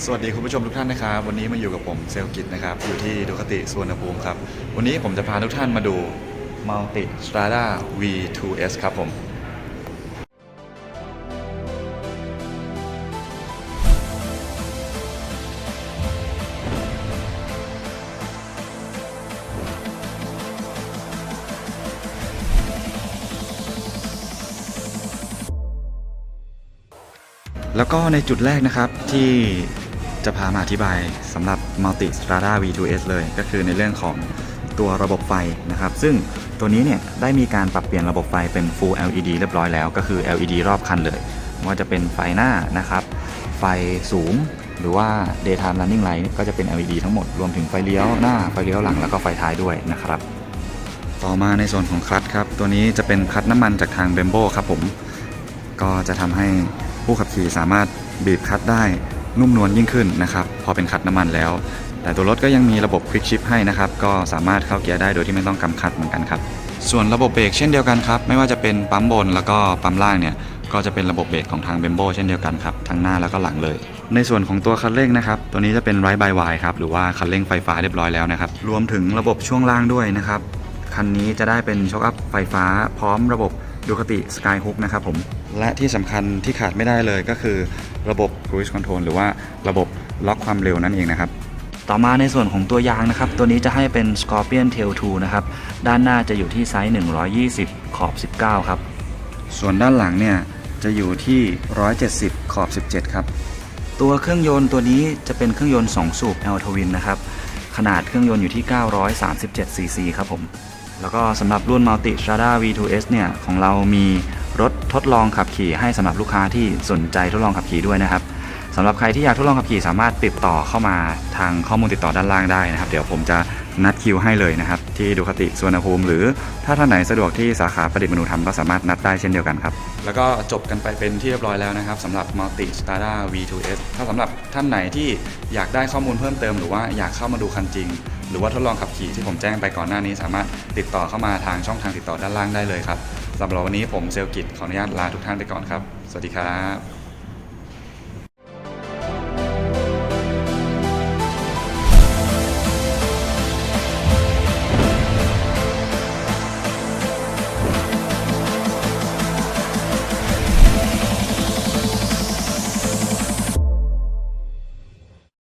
สวัสดีคุณผู้ชมทุกท่านนะครับ วันนี้มาอยู่กับผมเซลกิตนะครับ อยู่ที่ดูคติสวนภูมิครับ วันนี้ผมจะพาทุกท่านมาดู Multi Strada V2S ครับผมแล้วก็ในจุดแรกนะครับที่ จะพามาอธิบายสำหรับ Multi Strada V2S เลย ก็คือในเรื่องของตัวระบบไฟนะครับ ซึ่งตัวนี้เนี่ยได้มีการปรับเปลี่ยนระบบไฟเป็น Full LED เรียบร้อยแล้ว ก็คือ LED รอบคันเลย ว่าจะเป็นไฟหน้านะครับ ไฟสูงหรือว่า daytime running light ก็จะเป็น LED ทั้งหมด รวมถึงไฟเลี้ยวหน้า ไฟเลี้ยวหลัง แล้วก็ไฟท้ายด้วยนะครับ ต่อมาในส่วนของคลัตช์ครับ ตัวนี้จะเป็นคลัตช์น้ำมันจากทาง b e m b o ครับผม ก็จะทำให้ผู้ขับขี่สามารถบีบคลัตช์ได้ นุ่มนวลยิ่งขึ้นนะครับ พอเป็นคัตน้ำมันแล้ว แต่ตัวรถก็ยังมีระบบ Quick Shift ให้นะครับ ก็สามารถเข้าเกียร์ได้โดยที่ไม่ต้องกำคลัตช์เหมือนกันครับ ส่วนระบบเบรกเช่นเดียวกันครับ ไม่ว่าจะเป็นปั๊มบนแล้วก็ปั๊มล่างเนี่ย ก็จะเป็นระบบเบรกของทางเบมโบเช่นเดียวกันครับ ทั้งหน้าแล้วก็หลังเลย ในส่วนของตัวคันเร่งนะครับ ตัวนี้จะเป็นไรบายวายครับ หรือว่าคันเร่งไฟฟ้าเรียบร้อยแล้วนะครับ รวมถึงระบบช่วงล่างด้วยนะครับ คันนี้จะได้เป็นช็อคอัพไฟฟ้า พร้อมระบบดูคติ Skyhook นะครับผม และที่สำคัญที่ขาดไม่ได้เลยก็คือระบบ Cruise Control หรือว่าระบบล็อกความเร็วนั่นเองนะครับ ต่อมาในส่วนของตัวยางนะครับ ตัวนี้จะให้เป็น Scorpion Tail 2 นะครับ ด้านหน้าจะอยู่ที่ไซส์ 120 ขอบ 19 ครับ ส่วนด้านหลังเนี่ยจะอยู่ที่ 170 ขอบ 17 ครับ ตัวเครื่องยนต์ตัวนี้จะเป็นเครื่องยนต์ 2 สูบ L Twin นะครับ ขนาดเครื่องยนต์อยู่ที่ 937 cc ครับผม แล้วก็สำหรับรุ่น Multi Strada V2S เนี่ยของเรามี รถทดลองขับขี่ให้สำหรับลูกค้าที่สนใจทดลองขับขี่ด้วยนะครับสำหรับใครที่อยากทดลองขับขี่สามารถติดต่อเข้ามาทางข้อมูลติดต่อด้านล่างได้นะครับ เดี๋ยวผมจะนัดคิวให้เลยนะครับ ที่ดูคติสวนภูมิ หรือถ้าท่านไหนสะดวกที่สาขาประดิษฐ์มนุธรรมก็สามารถนัดได้เช่นเดียวกันครับ แล้วก็จบกันไปเป็นที่เรียบร้อยแล้วนะครับสำหรับ Multi Stada V2S ถ้าสำหรับท่านไหนที่อยากได้ข้อมูลเพิ่มเติมหรือว่าอยากเข้ามาดูคันจริง หรือว่าทดลองขับขี่ที่ผมแจ้งไปก่อนหน้านี้ สามารถติดต่อเข้ามาทางช่องทางติดต่อด้านล่างได้เลยครับ สำหรับวันนี้ผมเซลกิตขออนุญาตลาทุกท่านไปก่อนครับ สวัสดีครับ